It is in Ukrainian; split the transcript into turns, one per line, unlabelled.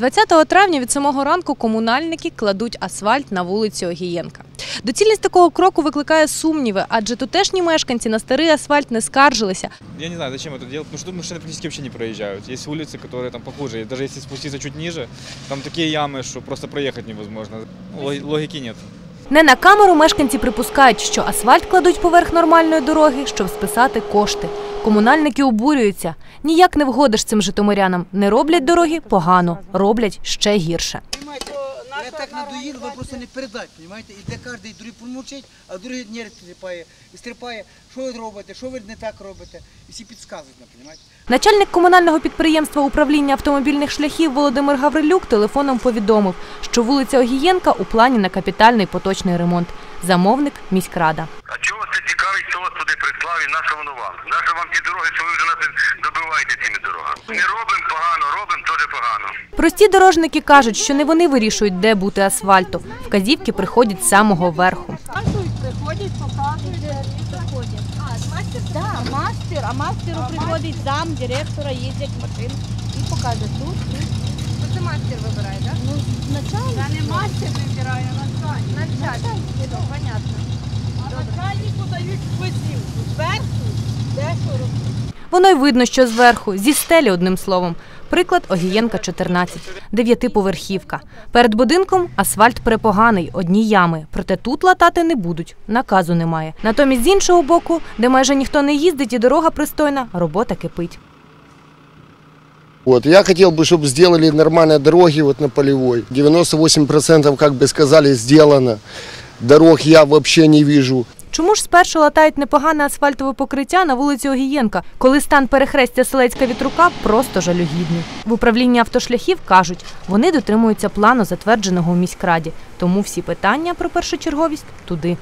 20 травня від самого ранку комунальники кладуть асфальт на вулицю Огієнка. Доцільність такого кроку викликає сумніви, адже тутешні мешканці на старий асфальт не скаржилися.
Я не знаю, зачем это делать, потому что тут машины практически вообще не проезжают. Есть улицы, которые там похуже. И даже если спуститься чуть ниже, там такие ямы, что просто проехать невозможно. Ну, лог- Логики нет.
Не на камеру мешканці припускають, що асфальт кладуть поверх нормальної дороги, щоб списати кошти. Комунальники обурюються. Ніяк не вгодиш цим житомирянам. Не роблять дороги погано, роблять ще гірше.
Я так надоїл, ви просто не передати, понимаете? Іде кожен другий помовчить, а другий нерв стріпає. І стріпає, що ви робите, що ви не так робите. І всі підказують, нам, понимаете?
Начальник комунального підприємства управління автомобільних шляхів Володимир Гаврилюк телефоном повідомив, що вулиця Огієнка у плані на капітальний поточний ремонт. Замовник міськрада.
Цікавить, хто вас туди прислав і на що воно вам? На що вам ті дороги, що ви вже нас добиваєте цими дорогами? Не робимо погано, робимо теж погано.
Прості дорожники кажуть, що не вони вирішують, де бути асфальту. Вказівки приходять з самого верху.
Приходять, показують, приходять. А, мастер? Да, мастер. А мастеру приходить зам директора, їздять машин і показують тут, тут. Це мастер вибирає, так? Ну, начальник. Та не мастер вибирає, а начальник. Начальник, все, понятно. А начальнику дають вказівку Зверху, де що робити.
Воно й видно, що зверху, зі стелі, одним словом. Приклад Огієнка 14, дев'ятиповерхівка. Перед будинком асфальт препоганий, одні ями. Проте тут латати не будуть, наказу немає. Натомість з іншого боку, де майже ніхто не їздить і дорога пристойна, робота кипить.
Вот, я хотел бы, чтобы сделали нормальные дороги вот на Полевой. 98% как бы сказали сделано. Дорог я вообще не вижу.
Чому ж спершу латають непогане асфальтове покриття на вулиці Огієнка, коли стан перехрестя Селецька вітрука просто жалюгідний? В управлінні автошляхів кажуть, вони дотримуються плану, затвердженого у міськраді, тому всі питання про першочерговість туди.